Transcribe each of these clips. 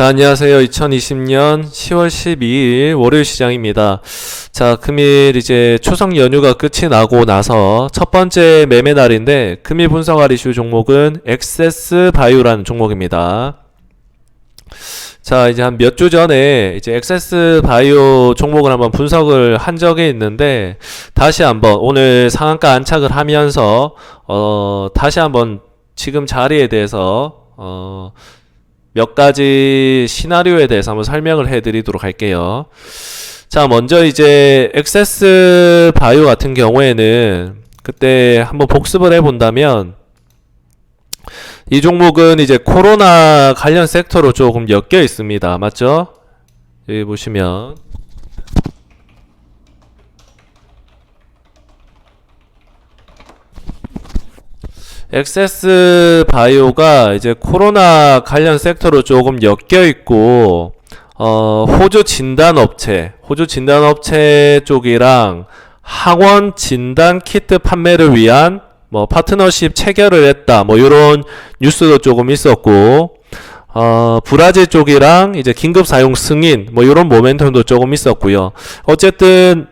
자, 안녕하세요. 2020년 10월 12일 월요일 시장입니다. 자, 금일 이제 추석 연휴가 끝이 나고 나서 첫 번째 매매 날인데 금일 분석할 이슈 종목은 엑세스 바이오라는 종목입니다. 자, 이제 한 몇 주 전에 이제 엑세스 바이오 종목을 한번 분석을 한 적이 있는데 다시 한번 오늘 상한가 안착을 하면서 어, 다시 한번 지금 자리에 대해서 어, 몇 가지 시나리오에 대해서 한번 설명을 해드리도록 할게요. 자, 먼저 이제 엑세스 바이오 같은 경우에는 그때 한번 복습을 해본다면 이 종목은 이제 코로나 관련 섹터로 조금 엮여 있습니다. 맞죠? 여기 보시면 엑세스 바이오가 이제 코로나 관련 섹터로 조금 엮여 있고 어, 호주 진단 업체, 호주 진단 업체 쪽이랑 학원 진단 키트 판매를 위한 뭐 파트너십 체결을 했다. 뭐 이런 뉴스도 조금 있었고 어, 브라질 쪽이랑 이제 긴급 사용 승인 뭐 이런 모멘텀도 조금 있었고요. 어쨌든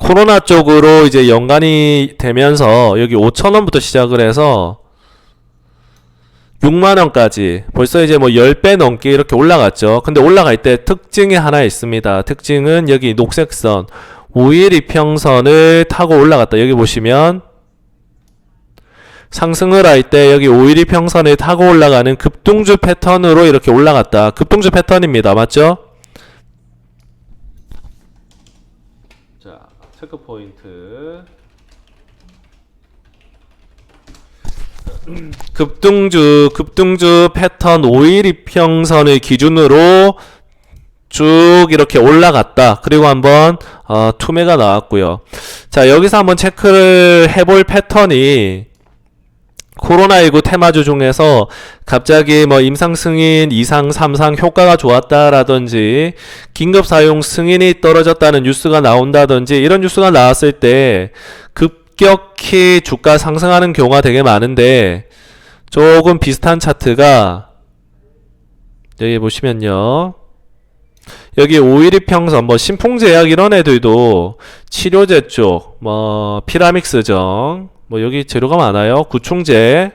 코로나 쪽으로 이제 연관이 되면서 여기 5천원부터 시작을 해서 6만원까지 벌써 이제 뭐 10배 넘게 이렇게 올라갔죠. 근데 올라갈 때 특징이 하나 있습니다. 특징은 여기 녹색선 5일 이평선을 타고 올라갔다. 여기 보시면 상승을 할 때 여기 5일 이평선을 타고 올라가는 급등주 패턴으로 이렇게 올라갔다. 급등주 패턴입니다. 맞죠? 자, 체크 포인트. 급등주, 급등주 패턴 5일 이평선을 기준으로 쭉 이렇게 올라갔다. 그리고 한번 어, 투매가 나왔고요. 자, 여기서 한번 체크를 해볼 패턴이 코로나19 테마주 중에서 갑자기 뭐 임상 승인 2상, 3상 효과가 좋았다라든지 긴급 사용 승인이 떨어졌다는 뉴스가 나온다든지 이런 뉴스가 나왔을 때 급격히 주가 상승하는 경우가 되게 많은데 조금 비슷한 차트가 여기 보시면요. 여기 5일 이 평선, 뭐 신풍제약 이런 애들도 치료제 쪽, 뭐 피라믹스정, 뭐 여기 재료가 많아요. 구충제,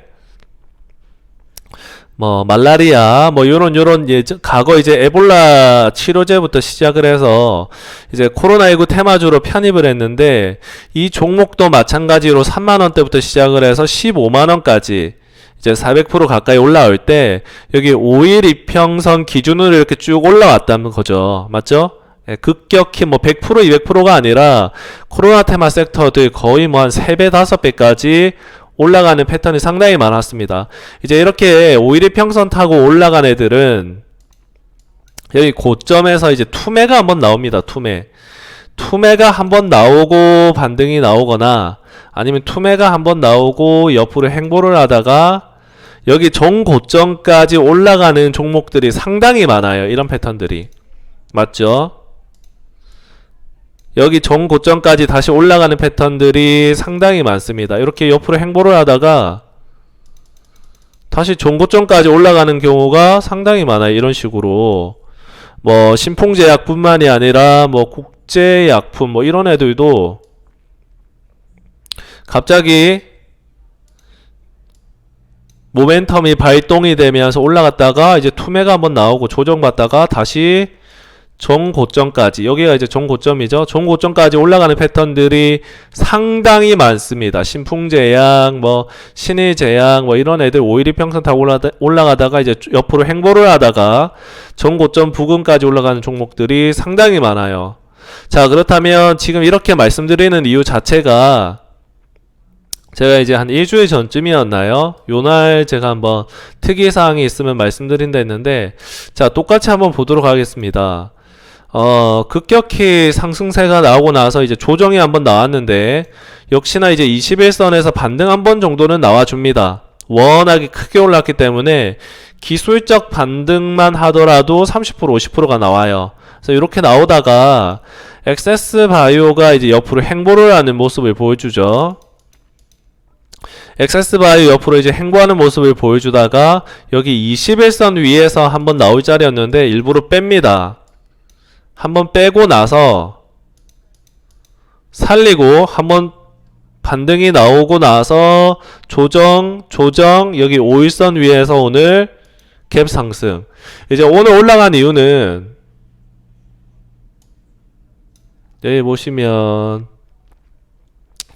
뭐 말라리아, 뭐 요런 요런 예 과거 이제 에볼라 치료제부터 시작을 해서 이제 코로나19 테마주로 편입을 했는데 이 종목도 마찬가지로 3만 원대부터 시작을 해서 15만 원까지 이제 400% 가까이 올라올 때 여기 5일 이평선 기준으로 이렇게 쭉 올라왔다는 거죠. 맞죠? 예, 급격히 뭐 100% 200%가 아니라 코로나 테마 섹터들 거의 뭐 한 3배 5배까지 올라가는 패턴이 상당히 많았습니다. 이제 이렇게 5일 평선 타고 올라간 애들은 여기 고점에서 이제 투매가 한번 나옵니다. 투매. 투매가 한번 나오고 반등이 나오거나 아니면 투매가 한번 나오고 옆으로 행보를 하다가 여기 정고점까지 올라가는 종목들이 상당히 많아요. 이런 패턴들이. 맞죠? 여기 정고점까지 다시 올라가는 패턴들이 상당히 많습니다. 이렇게 옆으로 행보를 하다가 다시 정고점까지 올라가는 경우가 상당히 많아요. 이런 식으로. 뭐 신풍제약뿐만이 아니라 뭐 국제약품 뭐 이런 애들도 갑자기 모멘텀이 발동이 되면서 올라갔다가 이제 투매가 한번 나오고 조정받다가 다시 정고점까지 여기가 이제 정고점이죠. 정고점까지 올라가는 패턴들이 상당히 많습니다. 신풍제약, 뭐 신일제약, 뭐 이런 애들 5일 평선 타고 올라다, 올라가다가 이제 옆으로 행보를 하다가 정고점 부근까지 올라가는 종목들이 상당히 많아요. 자 그렇다면 지금 이렇게 말씀드리는 이유 자체가 제가 이제 한 일주일 전쯤이었나요? 요날 제가 한번 특이사항이 있으면 말씀드린다 했는데 자 똑같이 한번 보도록 하겠습니다. 어, 급격히 상승세가 나오고 나서 이제 조정이 한번 나왔는데 역시나 이제 21선에서 반등 한 번 정도는 나와줍니다. 워낙에 크게 올랐기 때문에 기술적 반등만 하더라도 30% 50%가 나와요. 그래서 이렇게 나오다가 엑세스 바이오가 이제 옆으로 행보를 하는 모습을 보여주죠. 엑세스 바이오 옆으로 이제 행보하는 모습을 보여주다가 여기 21선 위에서 한번 나올 자리였는데 일부러 뺍니다. 한번 빼고 나서 살리고 한번 반등이 나오고 나서 조정, 조정, 여기 5일선 위에서 오늘 갭 상승. 이제 오늘 올라간 이유는 여기 보시면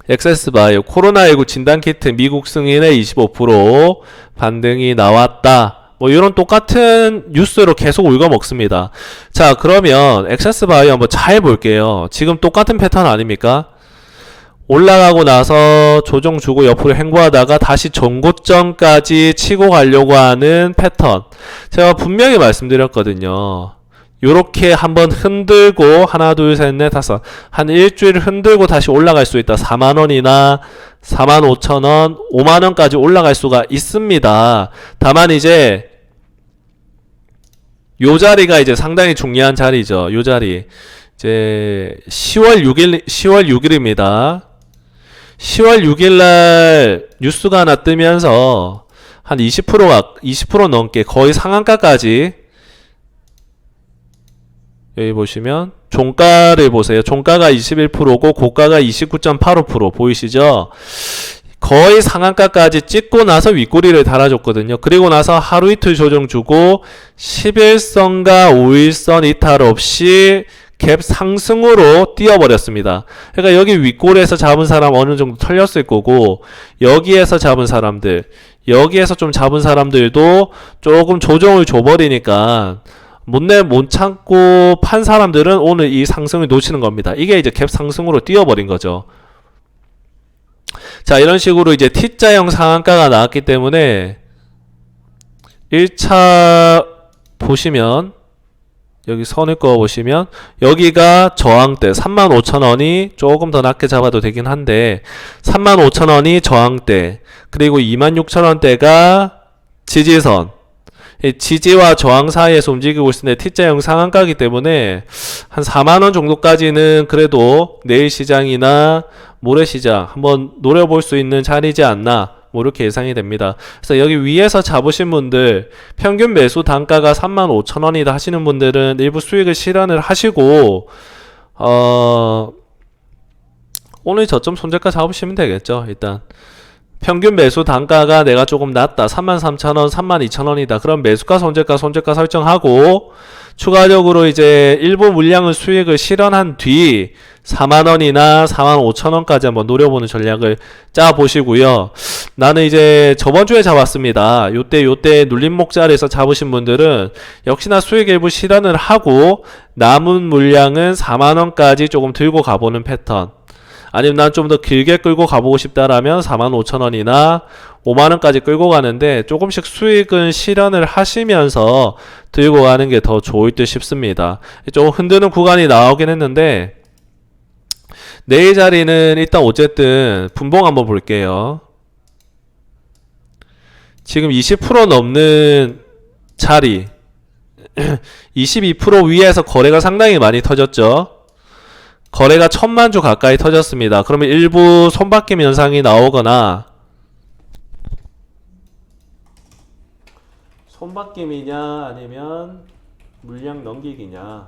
엑세스바이오 코로나19 진단키트 미국 승인의 25% 반등이 나왔다. 뭐 이런 똑같은 뉴스로 계속 울고 먹습니다. 자 그러면 엑세스 바이오 한번 잘 볼게요. 지금 똑같은 패턴 아닙니까? 올라가고 나서 조정 주고 옆으로 행보하다가 다시 전고점까지 치고 가려고 하는 패턴. 제가 분명히 말씀드렸거든요. 요렇게 한번 흔들고 하나 둘 셋 넷 다섯 한 일주일 흔들고 다시 올라갈 수 있다. 4만 원이나 4만 5천 원, 5만 원까지 올라갈 수가 있습니다. 다만 이제 요 자리가 이제 상당히 중요한 자리죠. 요 자리. 이제 10월 6일 10월 6일입니다. 10월 6일 날 뉴스가 하나 뜨면서 한 20%가 20% 넘게 거의 상한가까지 여기 보시면 종가를 보세요. 종가가 21%고 고가가 29.85% 보이시죠? 거의 상한가까지 찍고 나서 윗꼬리를 달아줬거든요. 그리고 나서 하루 이틀 조정 주고 11선과 5일선 이탈 없이 갭 상승으로 뛰어버렸습니다. 그러니까 여기 윗골에서 잡은 사람 어느 정도 털렸을 거고 여기에서 잡은 사람들 여기에서 좀 잡은 사람들도 조금 조정을 줘버리니까 못내 못 참고 판 사람들은 오늘 이 상승을 놓치는 겁니다. 이게 이제 갭 상승으로 뛰어버린 거죠. 자 이런 식으로 이제 T자형 상한가가 나왔기 때문에 1차 보시면 여기 선을 그어 보시면 여기가 저항대 35,000원이 조금 더 낮게 잡아도 되긴 한데 35,000원이 저항대 그리고 26,000원대가 지지선. 이 지지와 저항 사이에서 움직이고 있는데 T자형 상한가기 때문에 한 4만원 정도까지는 그래도 내일 시장이나 모레 시장 한번 노려볼 수 있는 자리지 않나 뭐 이렇게 예상이 됩니다. 그래서 여기 위에서 잡으신 분들 평균 매수 단가가 35,000원이다 하시는 분들은 일부 수익을 실현을 하시고 어 오늘 저점 손절가 잡으시면 되겠죠. 일단 평균 매수 단가가 내가 조금 낮다. 33,000원, 32,000원이다. 그럼 매수가 손절가 손절가 설정하고 추가적으로 이제 일부 물량을 수익을 실현한 뒤 4만 원이나 4만 5천 원까지 한번 노려보는 전략을 짜 보시고요. 나는 이제 저번 주에 잡았습니다. 요때 요때 눌림 목 자리에서 잡으신 분들은 역시나 수익 일부 실현을 하고 남은 물량은 4만 원까지 조금 들고 가보는 패턴. 아니면 난 좀 더 길게 끌고 가보고 싶다라면 45,000원이나 5만원까지 끌고 가는데 조금씩 수익은 실현을 하시면서 들고 가는 게 더 좋을 듯 싶습니다. 좀 흔드는 구간이 나오긴 했는데 내일 자리는 일단 어쨌든 분봉 한번 볼게요. 지금 20% 넘는 자리 22% 위에서 거래가 상당히 많이 터졌죠. 거래가 천만 주 가까이 터졌습니다. 그러면 일부 손바뀜 현상이 나오거나 손바뀜이냐 아니면 물량 넘기기냐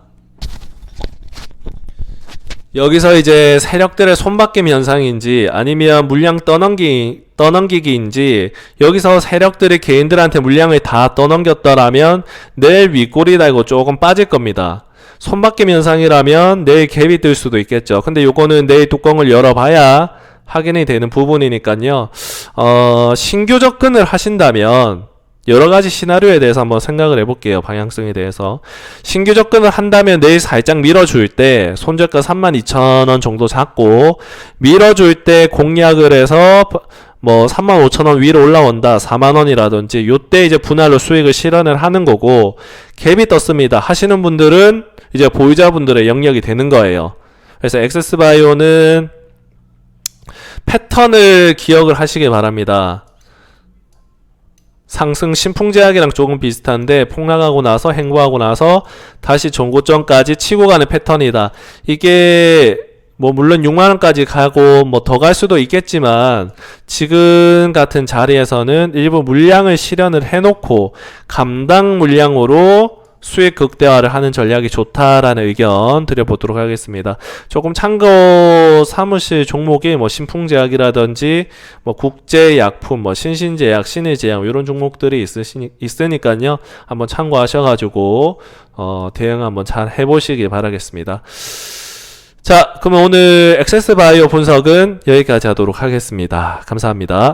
여기서 이제 세력들의 손바뀜 현상인지 아니면 물량 떠넘기 떠넘기기인지 여기서 세력들이 개인들한테 물량을 다 떠넘겼더라면 내일 윗골이 달고 조금 빠질 겁니다. 손바뀜 현상이라면 내일 갭이 뜰 수도 있겠죠. 근데 요거는 내일 뚜껑을 열어봐야 확인이 되는 부분이니까요. 어, 신규 접근을 하신다면 여러 가지 시나리오에 대해서 한번 생각을 해볼게요. 방향성에 대해서. 신규 접근을 한다면 내일 살짝 밀어줄 때 손절가 32,000원 정도 잡고 밀어줄 때 공략을 해서 뭐 35,000원 위로 올라온다 4만원이라든지 요때 이제 분할로 수익을 실현을 하는 거고 갭이 떴습니다. 하시는 분들은 이제 보유자분들의 영역이 되는 거예요. 그래서 엑세스바이오는 패턴을 기억을 하시길 바랍니다. 상승 신풍제약이랑 조금 비슷한데 폭락하고 나서 행보하고 나서 다시 종고점까지 치고 가는 패턴이다. 이게 뭐 물론 6만 원까지 가고 뭐 더 갈 수도 있겠지만 지금 같은 자리에서는 일부 물량을 실현을 해놓고 감당 물량으로 수익 극대화를 하는 전략이 좋다라는 의견 드려보도록 하겠습니다. 조금 참고 사무실 종목이 뭐 신풍제약이라든지 뭐 국제약품, 뭐 신신제약, 신의제약 이런 종목들이 있으시 있으니까요. 한번 참고하셔가지고 어, 대응 한번 잘 해보시기 바라겠습니다. 자, 그러면 오늘 액세스 바이오 분석은 여기까지 하도록 하겠습니다. 감사합니다.